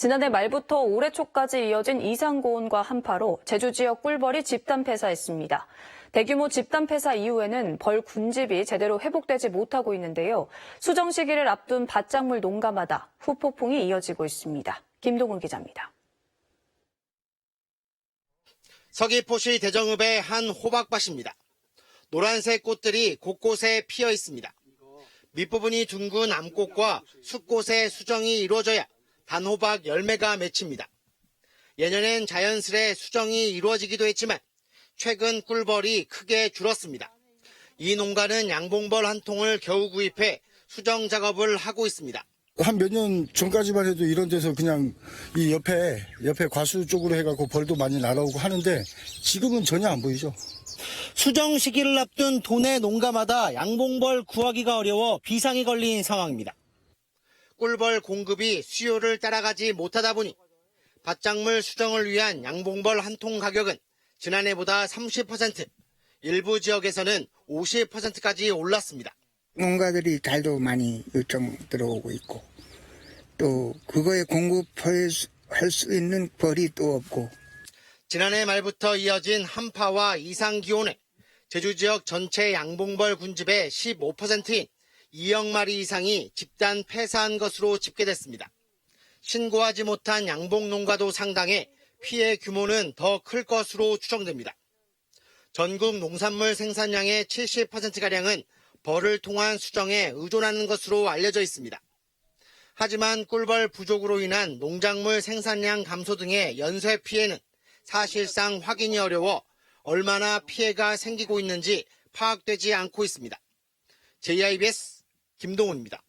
지난해 말부터 올해 초까지 이어진 이상고온과 한파로 제주 지역 꿀벌이 집단 폐사했습니다. 대규모 집단 폐사 이후에는 벌 군집이 제대로 회복되지 못하고 있는데요. 수정 시기를 앞둔 밭작물 농가마다 후폭풍이 이어지고 있습니다. 김동훈 기자입니다. 서귀포시 대정읍의 한 호박밭입니다. 노란색 꽃들이 곳곳에 피어 있습니다. 밑부분이 둥근 암꽃과 숲꽃의 수정이 이루어져야 단호박 열매가 맺힙니다. 예년엔 자연스레 수정이 이루어지기도 했지만 최근 꿀벌이 크게 줄었습니다. 이 농가는 양봉벌 한 통을 겨우 구입해 수정 작업을 하고 있습니다. 한 몇 년 전까지만 해도 이런 데서 그냥 이 옆에 옆에 과수 쪽으로 해갖고 벌도 많이 날아오고 하는데 지금은 전혀 안 보이죠. 수정 시기를 앞둔 도내 농가마다 양봉벌 구하기가 어려워 비상이 걸린 상황입니다. 꿀벌 공급이 수요를 따라가지 못하다 보니 밭작물 수정을 위한 양봉벌 한 통 가격은 지난해보다 30%, 일부 지역에서는 50%까지 올랐습니다. 농가들이 달도 많이 요청 들어오고 있고 또 그거에 공급할 수- 할수 있는 벌이 또 없고 지난해 말부터 이어진 한파와 이상 기온에 제주 지역 전체 양봉벌 군집의 15%인 2억 마리 이상이 집단 폐사한 것으로 집계됐습니다. 신고하지 못한 양봉 농가도 상당해 피해 규모는 더 클 것으로 추정됩니다. 전국 농산물 생산량의 70%가량은 벌을 통한 수정에 의존하는 것으로 알려져 있습니다. 하지만 꿀벌 부족으로 인한 농작물 생산량 감소 등의 연쇄 피해는 사실상 확인이 어려워 얼마나 피해가 생기고 있는지 파악되지 않고 있습니다. JIBS 김동훈입니다.